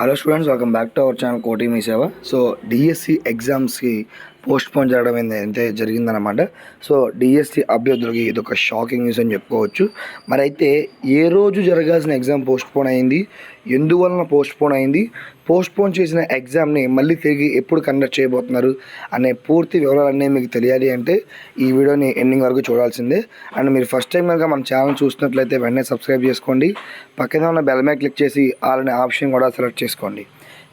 Hello students welcome back to our channel Koti Mee Seva so DSC ఎగ్జామ్స్కి postpone చేయడం అయితే జరిగిందనమాట so DSC అభ్యర్థులకి ఇది ఒక షాకింగ్ న్యూస్ అని చెప్పుకోవచ్చు. మరి అయితే ఏ రోజు జరగాల్సిన ఎగ్జామ్ పోస్ట్ పోన్ అయింది? ఎందువలన పోస్ట్ పోన్ అయింది? పోస్ట్ పోన్ చేసిన ఎగ్జామ్ని మళ్ళీ తిరిగి ఎప్పుడు కండక్ట్ చేయబోతున్నారు? అనే పూర్తి వివరాలన్నీ మీకు తెలియాలి అంటే ఈ వీడియోని ఎండింగ్ వరకు చూడాల్సిందే. అండ్ మీరు ఫస్ట్ టైం కనుక మన ఛానల్ చూసినట్లయితే వెంటనే సబ్స్క్రైబ్ చేసుకోండి. పక్కన ఉన్న బెల్ మీద క్లిక్ చేసి ఆల్ అనే ఆప్షన్ కూడా సెలెక్ట్ చేసుకోండి.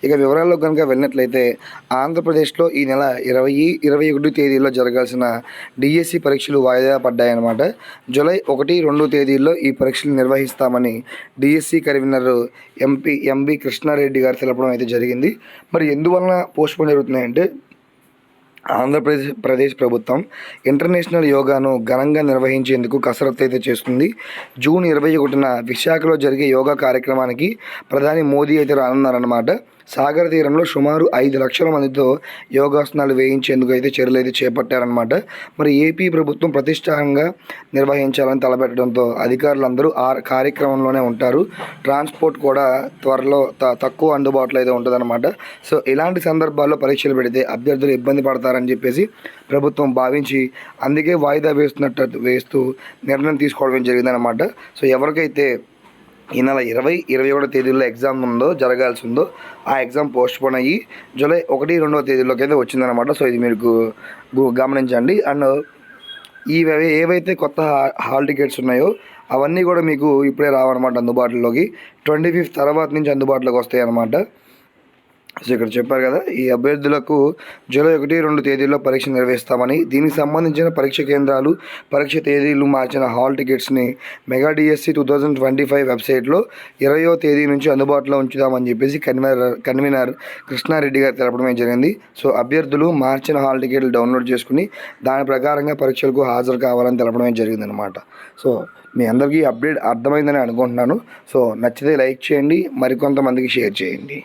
ఇక వివరాల్లో కనుక వెళ్ళినట్లయితే ఆంధ్రప్రదేశ్లో ఈ నెల ఇరవై ఇరవై ఒకటి తేదీలో జరగాల్సిన డిఎస్సి పరీక్షలు వాయిదా పడ్డాయన్నమాట. జూలై ఒకటి రెండు తేదీల్లో ఈ పరీక్షలు నిర్వహిస్తామని DSC convener MP MB Krishna Reddy గారు తెలపడం అయితే జరిగింది. మరి ఎందువలన పోస్ట్పోన్ జరుగుతున్నాయంటే ఆంధ్రప్రదేశ్ ప్రదేశ్ ప్రభుత్వం ఇంటర్నేషనల్ యోగాను ఘనంగా నిర్వహించేందుకు కసరత్తు అయితే చేస్తుంది. జూన్ ఇరవై ఒకటిన విశాఖలో జరిగే యోగా కార్యక్రమానికి ప్రధాని మోదీ అయితే రానున్నారన్నమాట. సాగర తీరంలో సుమారు ఐదు లక్షల మందితో యోగాసనాలు వేయించేందుకు అయితే చర్యలు అయితే చేపట్టారనమాట మరి ఏపీ ప్రభుత్వం ప్రతిష్టానంగా నిర్వహించాలని తలపెట్టడంతో అధికారులందరూ ఆ కార్యక్రమంలోనే ఉంటారు. ట్రాన్స్పోర్ట్ కూడా త్వరలో త తక్కువ అందుబాటులో అయితే ఉంటుందన్నమాట. సో ఇలాంటి సందర్భాల్లో పరీక్షలు పెడితే అభ్యర్థులు ఇబ్బంది పడతారు? చేస్తారని చెప్పేసి ప్రభుత్వం భావించి అందుకే వాయిదా వేస్తున్నట్టు వేస్తూ నిర్ణయం తీసుకోవడం జరిగిందనమాట సో ఎవరికైతే ఈ నెల ఇరవై ఇరవై ఒకటో తేదీలో ఎగ్జామ్ ఉందో జరగాల్సి ఉందో ఆ ఎగ్జామ్ పోస్ట్ పోన్ అయ్యి జూలై ఒకటి రెండవ తేదీలోకి అయితే వచ్చిందనమాట సో ఇది మీరు గమనించండి. అండ్ ఈ ఏవైతే కొత్త హా- హాల్ టికెట్స్ ఉన్నాయో అవన్నీ కూడా మీకు ఇప్పుడే రావన్నమాట అందుబాటులోకి. ట్వంటీ ఫిఫ్త్ తర్వాత నుంచి అందుబాటులోకి వస్తాయి అన్నమాట సో ఇక్కడ చెప్పారు కదా ఈ అభ్యర్థులకు జూలై ఒకటి రెండు తేదీల్లో పరీక్ష నిర్వహిస్తామని దీనికి సంబంధించిన పరీక్ష కేంద్రాలు పరీక్ష తేదీలు మార్చిన hall టికెట్స్ని mega DSC two thousand twenty five వెబ్సైట్లో ఇరవయో తేదీ నుంచి అందుబాటులో ఉంచుదామని చెప్పేసి కన్వీనర్ కన్వీనర్ కృష్ణారెడ్డి గారు తెలపడమే జరిగింది. సో అభ్యర్థులు మార్చిన హాల్ టికెట్లు డౌన్లోడ్ చేసుకుని దాని ప్రకారంగా పరీక్షలకు హాజరు కావాలని తెలపడమే జరిగిందనమాట సో మీ అందరికీ అప్డేట్ అర్థమైందని అనుకుంటున్నాను. సో నచ్చితే లైక్ చేయండి మరికొంతమందికి షేర్ చేయండి.